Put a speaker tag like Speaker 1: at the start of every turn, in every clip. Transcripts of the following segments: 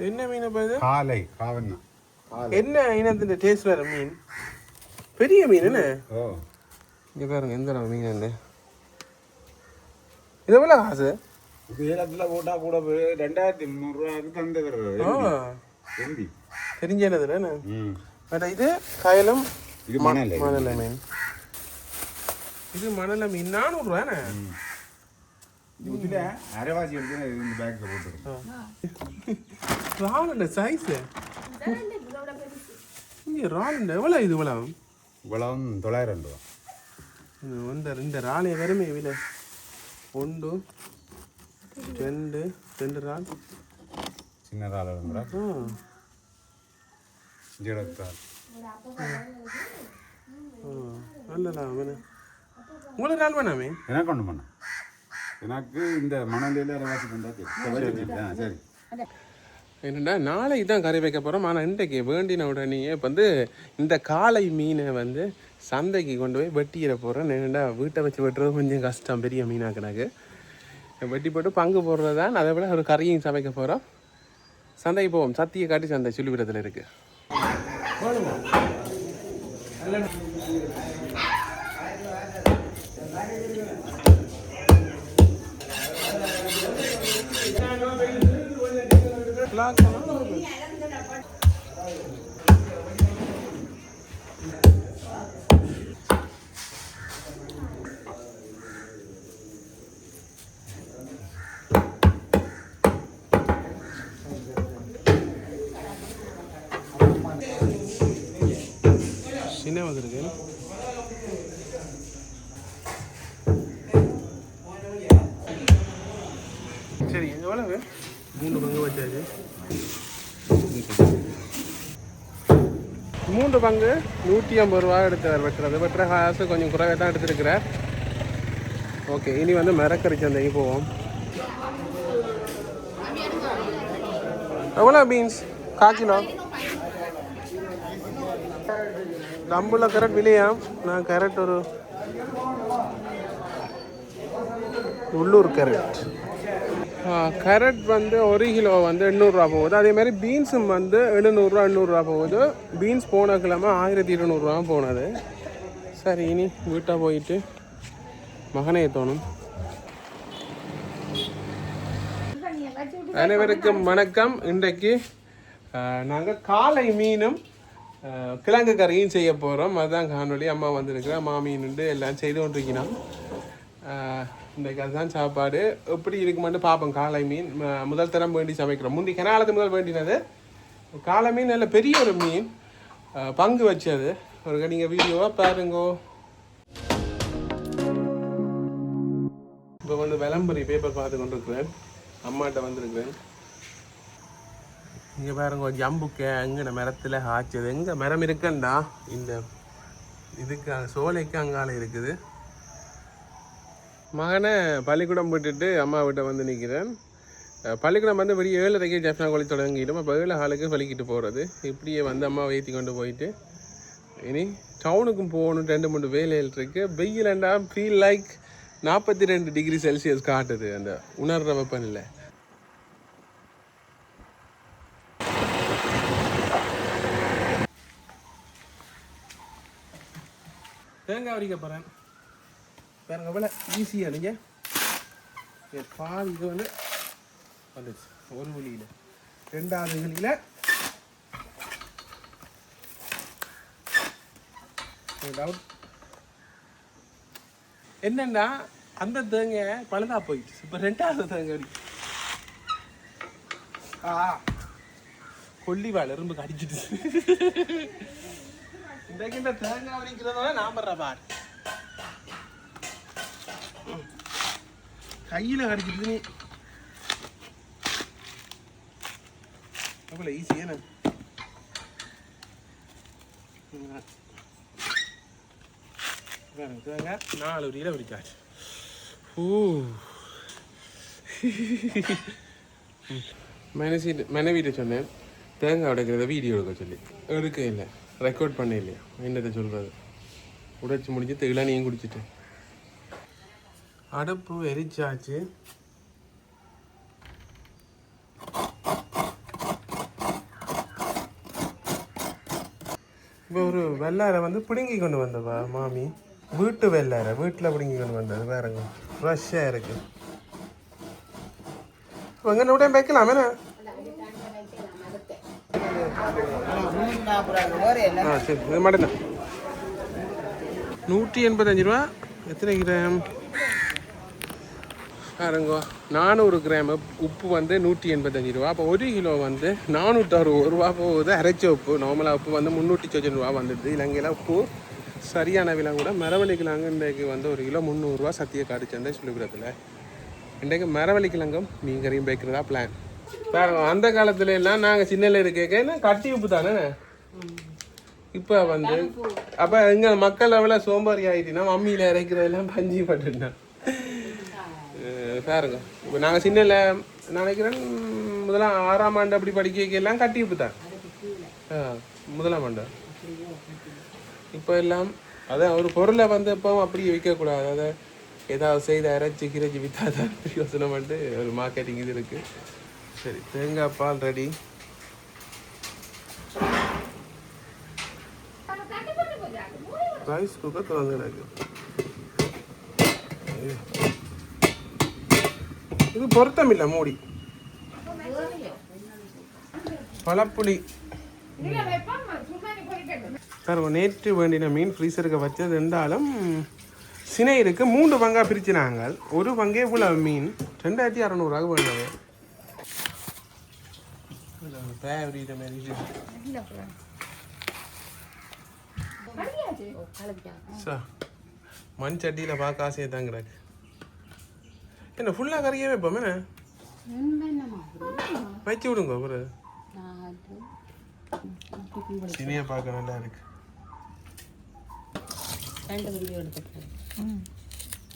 Speaker 1: என்ன மீன் அப்ப இது?
Speaker 2: காலை காலை.
Speaker 1: என்ன இனத்தின் டேஸ்ட் வேற மீன்? பெரிய மீன் என்ன?
Speaker 2: ஓ.
Speaker 1: இங்க பாருங்க எந்த மீன் என்ன இது எவ்வளோ காசு?
Speaker 2: இது ஏலத்தில் போட்டால் கூட போய் ரெண்டாயிரத்தி முந்நூறுரூவாக்கு தந்து வருது
Speaker 1: ஆ.
Speaker 2: எம்பி
Speaker 1: தெரிஞ்ச என்னது என்ன?
Speaker 2: ம்.
Speaker 1: பட் இது கயலம்
Speaker 2: இது மணல்.
Speaker 1: மீன். இது மணல மீன். நானூறுவாண்ணே
Speaker 2: இதில் அரைவாசி எடுத்து இந்த பேக்கில் போட்டுருக்கேன்
Speaker 1: ராலுண்ட சைஸ் இங்கே ராலுண்ட எவ்வளோ இது இவ்வளோ
Speaker 2: இவ்வளவு தொள்ளாயிரம் ரூபா
Speaker 1: இந்த இந்த ராலைய வெறுமே விலை ஒன்று ரெண்டு ரெண்டு ரால்
Speaker 2: சின்ன ஆள் இருந்தா
Speaker 1: ஆ
Speaker 2: ஜீரகத்தால்
Speaker 1: நல்லதா வேணா உங்களுக்கு ரால் வேணாமே
Speaker 2: எனக்கு ஒன்று பண்ண எனக்கு இந்த மணலில் அரைவாசி தந்தா சரி.
Speaker 1: என்னடா நாளைக்கு தான் கறி வைக்க போகிறோம் ஆனால் இன்றைக்கு வேண்டின உடனே இப்போ வந்து இந்த காளை மீனை வந்து சந்தைக்கு கொண்டு போய் வெட்டியிட போகிறோம் என்னடா வீட்டை வச்சு வெட்டுறது கொஞ்சம் கஷ்டம். பெரிய மீனாக கிடக்கு வெட்டி போட்டு பங்கு போடுறது தான் அதை விட ஒரு கறியும் சமைக்க போகிறோம் சந்தைக்கு போவோம். சத்தியை காட்டி சந்தை சுள்ளிவிடத்தில் இருக்குது சின்ன வந்திருக்கு சரி எவ்வளவு மூன்று பங்கு வச்சாச்சு. மூன்று பங்கு நூற்றி ஐம்பது ரூபா எடுத்தார் வெட்டுறது. வெட்டுற காசு கொஞ்சம் குறைவாக தான் எடுத்துருக்கிறார் ஓகே இனி வந்து மரக்கறி சந்தைக்கு போவோம். எவ்வளோ பீன்ஸ் கால் கிலோ. டம்புல கரெக்ட் விலையாம் நான் கரெக்ட் ஒரு உள்ளூர் கரெக்ட் கேரட் வந்து ஒரு கிலோ வந்து எண்ணூறுரூவா போகுது. அதே மாதிரி பீன்ஸும் வந்து எழுநூறுரூவா எண்ணூறுரூவா போகுது. பீன்ஸ் போன கிழமை ஆயிரத்தி இருநூறுவா போனது. சரி இனி வீட்டை போயிட்டு மகனே தோணும். அனைவருக்கும் வணக்கம். இன்றைக்கு நாங்கள் காலை மீனும் கிழங்கு கறியும் செய்ய போகிறோம் அதுதான் காணொளி. அம்மா வந்திருக்கிறேன் நின்று எல்லாம் செய்து கொண்டிருக்கிறான். இன்றைக்கு அதுதான் சாப்பாடு. எப்படி மட்டும் பார்ப்போம். காலை மீன் முதல் தரம் வேண்டி சமைக்கிறோம். முந்தி கனாலத்து முதல் வேண்டினது. காலை மீன் நல்ல பெரிய ஒரு மீன். பங்கு வச்சது. ஒரு நீங்கள் வீடியோவாக பாருங்கோ. இப்போ வந்து விளம்பரி பேப்பர் பார்த்து கொண்டிருக்கிறேன். அம்மாட்ட வந்திருக்கிறேன். இங்கே பாருங்க ஜம்புக்க அங்கே மரத்தில் ஆச்சது எங்கே மரம் இருக்குண்டா? இந்த இதுக்கு சோலைக்கு அங்கால இருக்குது. மகனை பள்ளிக்கூடம் விட்டுட்டு அம்மா வீட்டை வந்து நிற்கிறேன் பள்ளிக்கூடம் வந்து பெரிய ஏழரைக்கு ஜப்னா கோழி தொடங்கிட்டோம் அப்போ ஏழு ஹாலுக்கு வலிக்கிட்டு போகிறது இப்படியே வந்து அம்மா ஏற்றி கொண்டு போயிட்டு இனி டவுனுக்கும் போகணும். ரெண்டு மூணு வேலைகள் இருக்கு. வெயில் ஃபீல் லைக் நாற்பத்தி ரெண்டு டிகிரி செல்சியஸ் காட்டுது அந்த உணர்ற வெப்பநிலை. தேங்காய் வரிக்க போகிறேன் பாருங்க எவ்வளோ ஈஸியாக நீங்கள் பால் இது வந்து வந்துச்சு ஒரு வழியில் ரெண்டாவது வழியில் டவுட் என்னன்னா அந்த தேங்காய் பழுதா போயிடுச்சு. இப்போ ரெண்டாவது தேங்காய் வரி ஆ. கொல்லிவாள் எறும்பு கடிச்சிட்டு இந்த தேங்காய் வலிக்கிறதோட நான் படுற பார் கையில் கடிச்சிட்டு நீ. அவ்வளோ ஈஸியே நான் தேங்க நாலு உரியில் பிடிச்சாச்சு ஓ மனசீட்டு மனைவிட்ட சொன்னேன். தேங்காய் உடைக்கிறத வீடியோ எடுக்க சொல்லி. எடுக்க இல்லை. ரெக்கார்ட் பண்ண இல்லையா என்னத்தை சொல்கிறது உடைச்சி முடிஞ்சு நீயும் குடிச்சிட்டு அடப்பு எரிச்சாச்சு. இப்போ ஒரு வெள்ளாரை வந்து பிடுங்கி கொண்டு வந்தவா மாமி? வீட்டு வெள்ளாரை வீட்டில் பிடுங்கி கொண்டு வந்தது வேறங்க ஃப்ரெஷ்ஷாக இருக்குது இப்போ எங்கே நூட்டையும் வைக்கலாமே ஆ சரி. இது மட்டும்தான் நூற்றி எண்பத்தஞ்சு ரூபா. எத்தனை கிராம்? பாருங்க நானூறு கிராம். உப்பு வந்து நூற்றி எண்பத்தஞ்சு ரூபா. அப்போ ஒரு கிலோ வந்து நானூற்றறுபது ரூபா போகுது. அரைச்ச உப்பு நார்மலாக உப்பு வந்து முந்நூற்றி சொச்சன் ரூபா வந்துடுது இலங்கையில் உப்பு சரியான விலை கூட. மரவள்ளி கிழங்கு இன்றைக்கு வந்து ஒரு கிலோ முந்நூறுரூவா சத்திய காடு சந்தை சொல்லிக்கிறதுல இன்றைக்கு மரவள்ளி கிழங்கும் மீன் கறியும் வைக்கிறதா பிளான் பாருங்க அந்த காலத்துல எல்லாம் நாங்க சின்னல இருக்க கட்டி உப்பு தானே? இப்போ வந்து அப்போ எங்க மக்கள் எவ்வளோ சோம்பேறி ஆகிட்டுனா மம்மியில் இறைக்கிறதெல்லாம் பஞ்சி பட்டுட்டேன் பாருங்க இப்போ நாங்கள் சின்னல நினைக்கிறேன் முதலாம் ஆறாம் ஆண்டு அப்படி படிக்க எல்லாம் கட்டி உப்பு தான். முதலாம் ஆண்டு. இப்போ எல்லாம் அதான் ஒரு பொருளை வந்து இப்போ அப்படியே விற்கக்கூடாது. அதை ஏதாவது செய்து அரைச்சி கிரைச்சி விற்றா தான் யோசனை பண்ணிட்டு ஒரு மார்க்கெட்டிங் இது இருக்குது சரி தேங்காய் பால் ரெடி ரைஸ் குக்கர் திறந்து எனக்கு. இது பொருத்தம் இல்லை மூடி. பழப்புளி. சார் நேற்று வேண்டின மீன் ஃப்ரீசருக்கு வச்சது இருந்தாலும் சினை இருக்கு மூன்று பங்கா நாங்கள் ஒரு பங்கே இவ்வளவு மீன். ரெண்டாயிரத்தி அறநூறுவாக வேண்டது பேவரிட்ட மாதிரி இது. சார் மண் சட்டியில் பார்க்க ஆசையை தான் கிடக்கு என்ன ஃபுல்லாக கறியே வைப்போம் என்ன வச்சு விடுங்க ஒரு சினியை பார்க்க நல்லா இருக்கு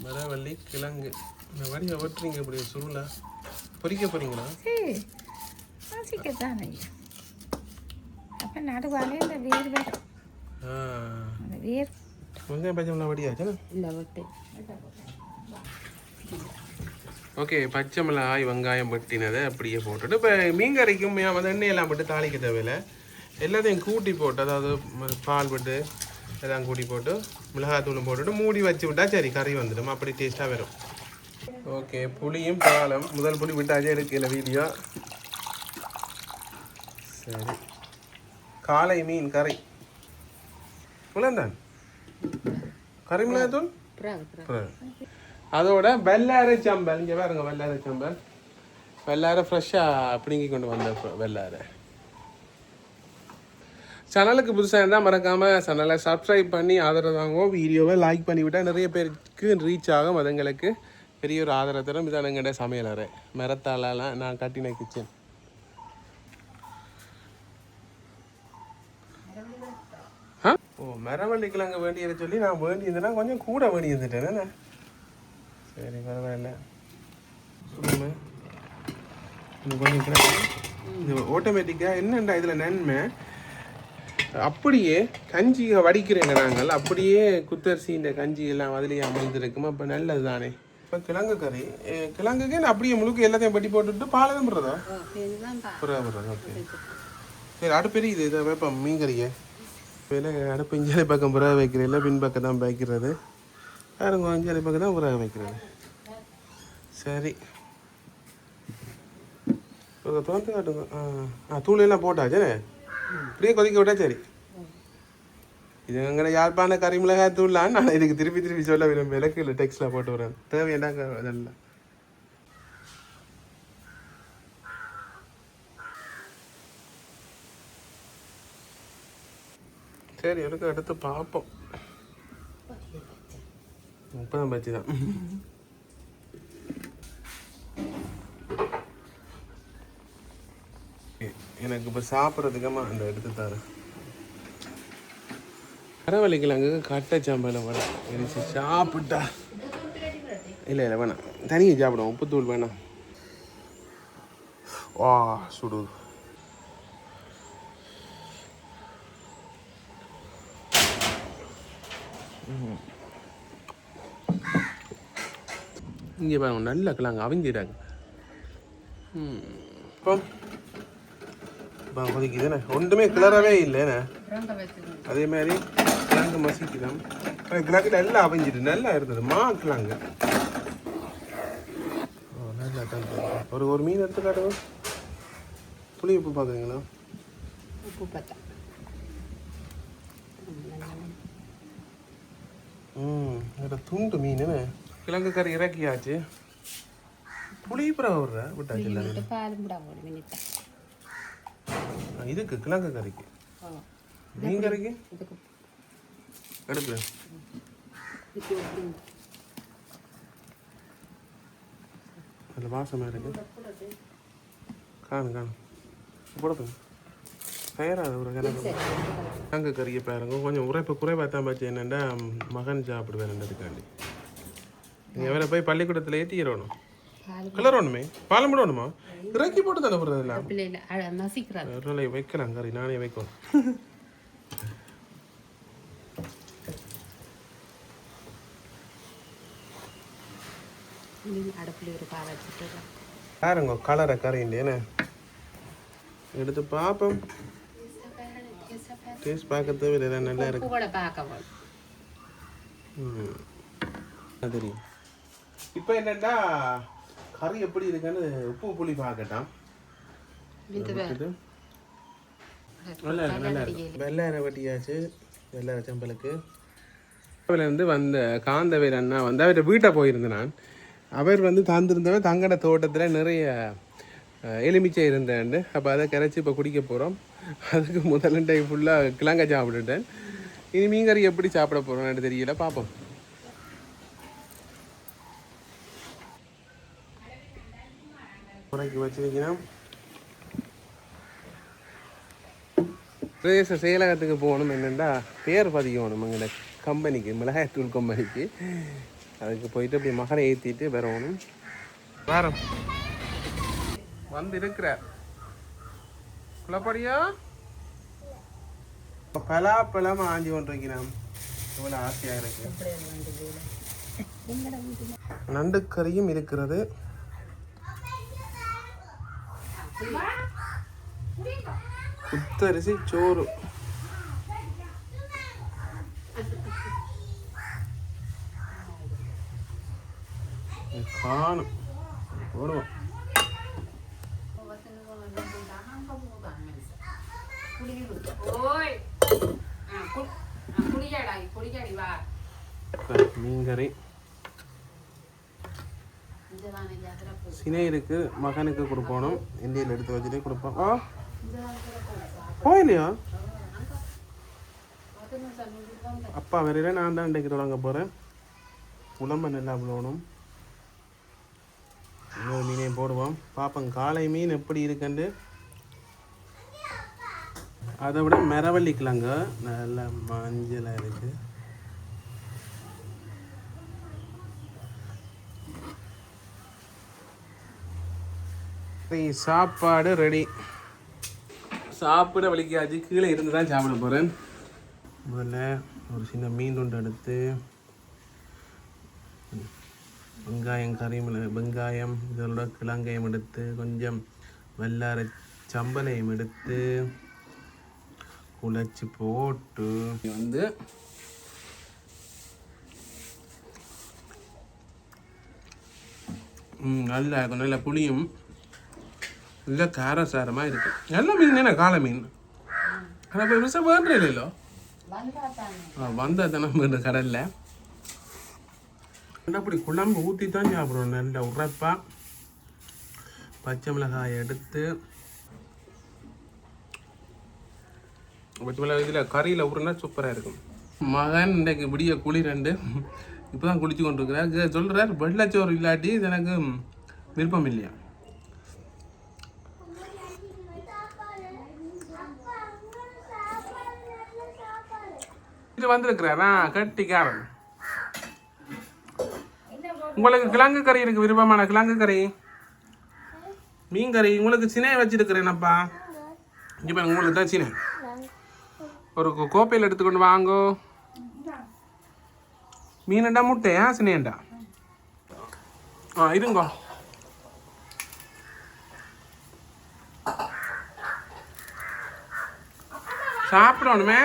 Speaker 1: மரவள்ளி கிழங்கு இந்த வடிவை வெட்டுறீங்க இப்படி சுருளா பொரிக்க போறீங்களா
Speaker 3: தானே அப்போ நடுவாலே இந்த வேர் வரும்
Speaker 1: ஆ.
Speaker 3: அந்த வேர்.
Speaker 1: வெங்காயம் பச்சை வடியாச்சு
Speaker 3: இல்லை விட்டு.
Speaker 1: ஓகே பச்சை மிளகாய் வெங்காயம் வெட்டினதை அப்படியே போட்டுட்டு இப்போ மீன் கறிக்கும் வந்து எண்ணெயெல்லாம் போட்டு தாளிக்க தேவையில்லை. எல்லாத்தையும் கூட்டி போட்டு அதாவது பால் போட்டு எல்லாம் கூட்டி போட்டு மிளகாத்தூளும் போட்டுட்டு மூடி வச்சு விட்டா சரி கறி வந்துடும். அப்படி டேஸ்ட்டாக வரும். ஓகே புளியும் பாலம் முதல் புளி விட்டாச்சே எடுக்கல வீடியோ. சரி. காலை மீன் கறி. இவ்வளோந்தான் கறி மிளகாத்தூள் அதோட வெள்ளாரை சம்பல். இங்கே பாருங்க வெள்ளாரை சம்பல். வெள்ளாரை ஃப்ரெஷ்ஷாக பிடுங்கி கொண்டு வந்த ஃப- வெள்ளாரை சேனலுக்கு புதுசாக இருந்தால் மறக்காமல் சேனலை சப்ஸ்கிரைப் பண்ணி ஆதரவு வாங்குவோம் வீடியோவை லைக் பண்ணி விட்டால் நிறைய பேருக்கு ரீச் ஆகும். அதுங்களுக்கு பெரிய ஒரு ஆதரவு தரும். இதான் எங்கள்கிட்ட சமையல் அறை. மரத்தாலலாம் நான் கட்டின கிச்சன் ஆ ஓ மரவள்ளி கிழங்கு வேண்டியதை சொல்லி நான் வேண்டியதுன்னா கொஞ்சம் கூட வேண்டி இருந்துட்டேன் என்ன? சரி பரவாயில்ல. இன்னும் கொஞ்சம் இது ஆட்டோமேட்டிக்காக என்னண்டா இதில் நன்மை? அப்படியே கஞ்சி வடிக்கிறேங்க நாங்கள். அப்படியே குத்தரிசி இந்த கஞ்சி எல்லாம் அதுலேயே அமர்ந்திருக்குமா. இப்போ நல்லது தானே இப்போ கிழங்கு கறி கிழங்குக்கு நான் அப்படியே முழுக்க எல்லாத்தையும் பட்டி போட்டுட்டு பாலகம் விடுறதா புறா விடுறது ஓகே. சரி அடுப்பு பெரிய இதை வைப்போம் மீன் கறியை. இப்போ அடுப்பு இஞ்சாலி பக்கம் புறாக வைக்கிறதில்ல இல்லை பின் பக்கம் தான் வைக்கிறது யாருங்க இஞ்சாலி பக்கம் தான் புறாக வைக்கிறது. சரி. ஒரு தோந்து காட்டுங்க. ஆ ஆ தூள் எல்லாம் இப்படியே கொதிக்க விட்டா சரி. இது எங்களை யாழ்ப்பாண கறி மிளகாய் தூள்லாம் நான் இதுக்கு திருப்பி திருப்பி சொல்ல விரும்ப விளக்கு இல்லை டெக்ஸ்டில் போட்டு வரேன் தேவையாண்டாங்க அதெல்லாம். சரி எனக்கு அடுத்து பார்ப்போம். முப்பதாம் பச்சி தான். எனக்கு இப்போ சாப்பிட்றதுக்கமா அந்த எடுத்து தரேன். பரவாயில்ல அங்கே கட்டை சாம்பல வேணாம் எனக்கு சாப்பிட்டா. இல்லை இல்லை வேணாம். தனியாக சாப்பிடுவோம். உப்புத்தூள் வேணாம். வா சுடு. இங்கே பாருங்க நல்ல கிழங்கு அவிஞ்சிடாங்க ம். இப்போ கொதிக்குதுண்ணே ஒன்றுமே கிளறவே இல்லைண்ணே அதே மாதிரி கிழங்கு மசிக்கலாம் கிழங்குல எல்லாம் அவிஞ்சிட்டு நல்லா இருந்தது. மா கிழங்கு ஓ, நல்லா. ஒரு ஒரு மீன் எடுத்து காட்டுங்க. புளி உப்பு பார்க்குறீங்களா?
Speaker 3: உப்பு பத்தா.
Speaker 1: ம் துண்டு மீன் என்ன? கிழங்கு கறி இறக்கியாச்சு புளி புறம் விடுற விட்டாச்சு இல்லை இதுக்கு கிழங்கு கறிக்கு மீன் கறிக்கு எடுப்பு? அதில் வாசமாக இருக்கு காணும் காணும் போடப்போ தயாராக ஒரு கிழங்கு கிழங்கு கறியை பாருங்க கொஞ்சம் உரைப்பு குறைவாக தான் பார்த்து என்னென்னா மகன் சாப்பிடுவேன்ன்றதுக்காண்டி நீங்கள் வேற போய் பள்ளிக்கூடத்தில் ஏற்றிடணும்
Speaker 3: பால்
Speaker 1: கிளறணுமே பாலம் விடணுமா இறக்கி போட்டு தானே போடுறது இல்லை
Speaker 3: பிள்ளைல அழ நசிக்கிறாரு.
Speaker 1: ஒரு நாளைக்கு வைக்கலாம் கறி நானே வைக்கணும். பாருங்க கலரை என்ன? எடுத்து பார்ப்போம். டேஸ்ட் பார்க்க தேவையில்லை நல்லா இருக்கு.
Speaker 3: கூட.
Speaker 1: அது தெரியும். இப்போ என்னன்னா கறி எப்படி இருக்குன்னு உப்பு புளி விட்டுட்டு நல்லா இருக்கு நல்லா இருக்கு வெள்ளார வட்டியாச்சு. வெள்ளார செம்பலுக்கு. இருந்து வந்த காந்தவேல் அண்ணா வந்து அவர் வீட்டை போயிருந்தேன். நான் அவர் வந்து தந்திருந்தவர் தங்கட தோட்டத்தில் நிறைய எலுமிச்சை இருந்தேன் அப்போ அதை கரைச்சி இப்போ குடிக்க போகிறோம் அதுக்கு முதல் டைம் ஃபுல்லாக கிழங்க சாப்பிட்டுட்டேன். இனி மீன் கறி எப்படி சாப்பிட போகிறோம்னு தெரியல. பார்ப்போம் முறைக்கு வச்சிருக்கணும் பிரதேச செயலகத்துக்கு போகணும் என்னென்னா பேர் பதிக்கணும் எங்களோட கம்பெனிக்கு மிளகாய்த்தூள் கம்பெனிக்கு. அதுக்கு போயிட்டு அப்படி மகனை ஏற்றிட்டு வரணும். வரோம். வந்து இருக்கிறார் குளப்படியா பலாப்பழம் ஆஞ்சி கொண்டிருக்கிறோம். இவ்வளோ ஆசையாக இருக்கு. நண்டுக்கறியும் இருக்கிறது. குத்தரிசி சோறு காணும் போடுவோம்
Speaker 3: ஓய் குடிக்காடா குடிக்காடி வா
Speaker 1: மீன் கறி
Speaker 3: இதுதானே யாத்திரை போ
Speaker 1: சினை இருக்கு மகனுக்கு கொடுப்போம் இந்தியில் எடுத்து வச்சுட்டு கொடுப்போம். ஆ போயிலையா அப்பா வரையில நான் தான் இன்றைக்கு தொடங்க போகிறேன் புலம்ப நல்லா விழணும் இன்னொரு மீனையும் போடுவோம். பார்ப்போம் காலை மீன் எப்படி இருக்குன்னு? அதை விட மரவள்ளிக்கிழங்க நல்ல மஞ்சளாக இருக்குது சரி, சாப்பாடு ரெடி சாப்பிட வலிக்காச்சு கீழே இருந்து தான் சாப்பிட போகிறேன் முதல்ல ஒரு சின்ன மீன் துண்டு எடுத்து வெங்காயம் கறிமிள வெங்காயம் இதோட கிழங்கையும் எடுத்து கொஞ்சம் வெள்ளார சம்பலையும் எடுத்து குழச்சி போட்டு வந்து நல்ல நல்லா நல்ல புளியும் நல்ல காரசாரமாக இருக்கு. நல்ல மீன் என்ன காலை மீன்? ஆனால் இப்போ விச வேண்டுற இல்லையோ?
Speaker 3: வந்தா தானே
Speaker 1: இந்த கடலில். அப்படி குழம்பு ஊற்றி தான் சாப்பிடுவோம் நல்ல உரைப்பா. பச்சை மிளகாய் எடுத்து. பச்சை மிளகாய் இதில் கறியில் ஊறுனா சூப்பராக இருக்கும். மகன் இன்றைக்கு விடிய குளி ரெண்டு இப்போ தான் குளிச்சு கொண்டிருக்கிறார். சொல்கிறார் வெள்ளச்சோறு இல்லாட்டி எனக்கு விருப்பம் இல்லையா? இது வந்திருக்கிறாரா. கட்டிக்காரன். உங்களுக்கு கிழங்கு கறி இருக்கு விருப்பமான கிழங்கு கறி? மீன் கறி. உங்களுக்கு சினை வச்சிருக்கிறேனப்பா. இப்போ உங்களுக்கு தான் சினை. ஒரு கோப்பையில் எடுத்துக்கொண்டு வாங்கோ. மீனண்டா முட்டையா சினையண்டா? ஆ இருங்கோ. சாப்பிடணுமே?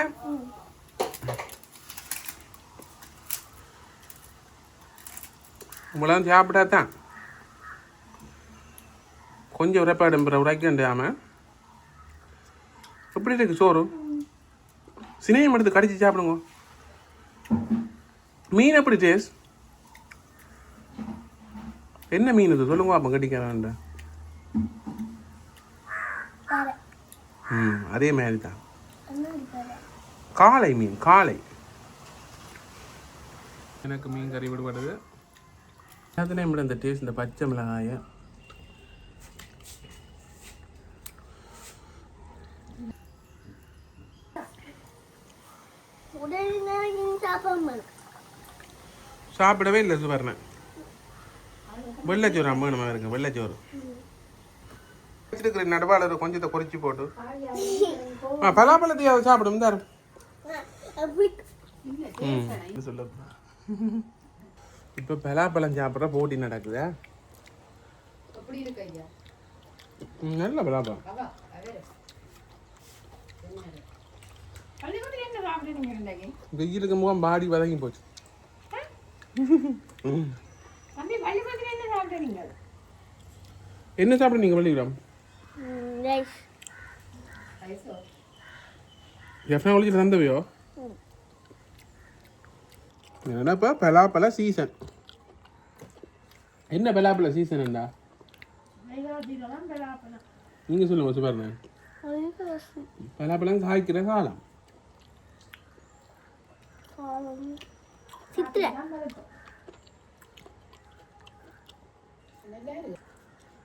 Speaker 1: உங்களாம் சாப்பிட்டா தான் கொஞ்சம் உரைப்பாடு உரைக்கண்டாம எப்படி இருக்கு சோறு? சினையம் எடுத்து கடிச்சு சாப்பிடுங்க. மீன் எப்படி டேஸ்ட் என்ன மீன் இது? சொல்லுங்க அப்போ கட்டிக்கிறேன் ம் அதே மாதிரி தான் காளை? மீன் காளை. எனக்கு மீன் கறி விடுபடுது அதுல எப்படி இந்த டேஸ்ட் இந்த பச்சை மிளகாய சாப்பிடவே இல்லை சுவர்ணன். வெள்ளைச்சோறு அம்மனமா இருக்கு வெள்ளைச்சோறு. வச்சிருக்கிற நடுவாளர் கொஞ்சத்தை குறைச்சி போட்டு. ஆ பலாப்பழத்தையாவது சாப்பிடும் தாரு ம் சொல்ல. இப்போ பலாப்பழம் சாப்பிட்ற போட்டி நடக்குதா? நல்ல பலாப்பழம். வெயிலுக்கு முகம் பாடி வதங்கி போச்சு.
Speaker 3: என்ன சாப்பிடுறீங்க
Speaker 1: வெளியிடம் எஃப்எம் ஒழிச்சு தந்தவையோ? என்னப்பா பலாப்பழ சீசன் என்ன பலாப்பழ சீசன் என்றா
Speaker 3: வைகாசியிலாம் பலாப்பழம்
Speaker 1: நீங்க சொல்லுங்க சுபர்ணன் பலாப்பழம் காய்க்கிற காலம்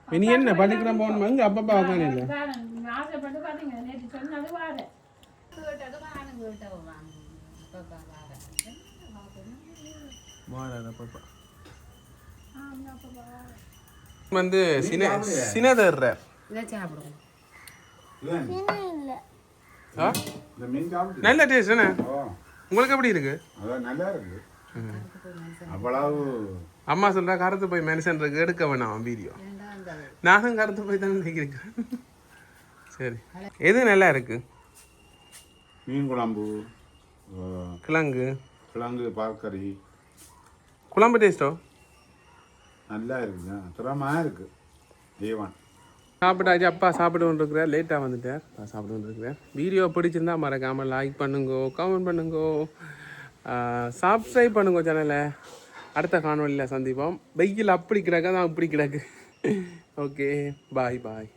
Speaker 1: இனி என்ன பள்ளிக்கூடம் போகணுமா இங்க அப்பப்பா உட்காந்து இல்லை
Speaker 3: ஆசைப்பட்டு பார்த்தீங்க நேற்று சொன்னது வாட
Speaker 1: சின சினதர்ற ஆ?
Speaker 2: இந்த மீன் சாப்பிட்டு.
Speaker 1: நல்ல டேஸ்ட் என்ன உங்களுக்கு எப்படி இருக்கு?
Speaker 2: நல்லா இருக்கு. அவ்வளவு.
Speaker 1: அம்மா சொல்றா கருத்து போய் மனுஷன் இருக்கு எடுக்க வேணாம் வீடியோ நானும் கருத்து போய் தானே நினைக்கிறேன். சரி. எது நல்லா இருக்கு?
Speaker 2: மீன் குழம்பு
Speaker 1: கிழங்கு.
Speaker 2: கிழங்கு பால்கறி.
Speaker 1: குழம்பு டேஸ்ட்டோ
Speaker 2: நல்லா இருக்குங்க திறமா இருக்கு. ஜீவன்
Speaker 1: சாப்பிட்டாச்சு. அப்பா சாப்பிட்டு கொண்டிருக்கிறார் லேட்டாக வந்துட்டார். நான் சாப்பிட்டு கொண்டிருக்கிறேன் வீடியோ பிடிச்சிருந்தா மறக்காமல் லைக் பண்ணுங்கோ கமெண்ட் பண்ணுங்கோ. சப்ஸ்கிரைப் பண்ணுங்க சேனலை அடுத்த காணொலியில் சந்திப்போம். வெயில் அப்படி கிடக்க தான் இப்படி கிடக்கு. ஓகே பாய் பாய்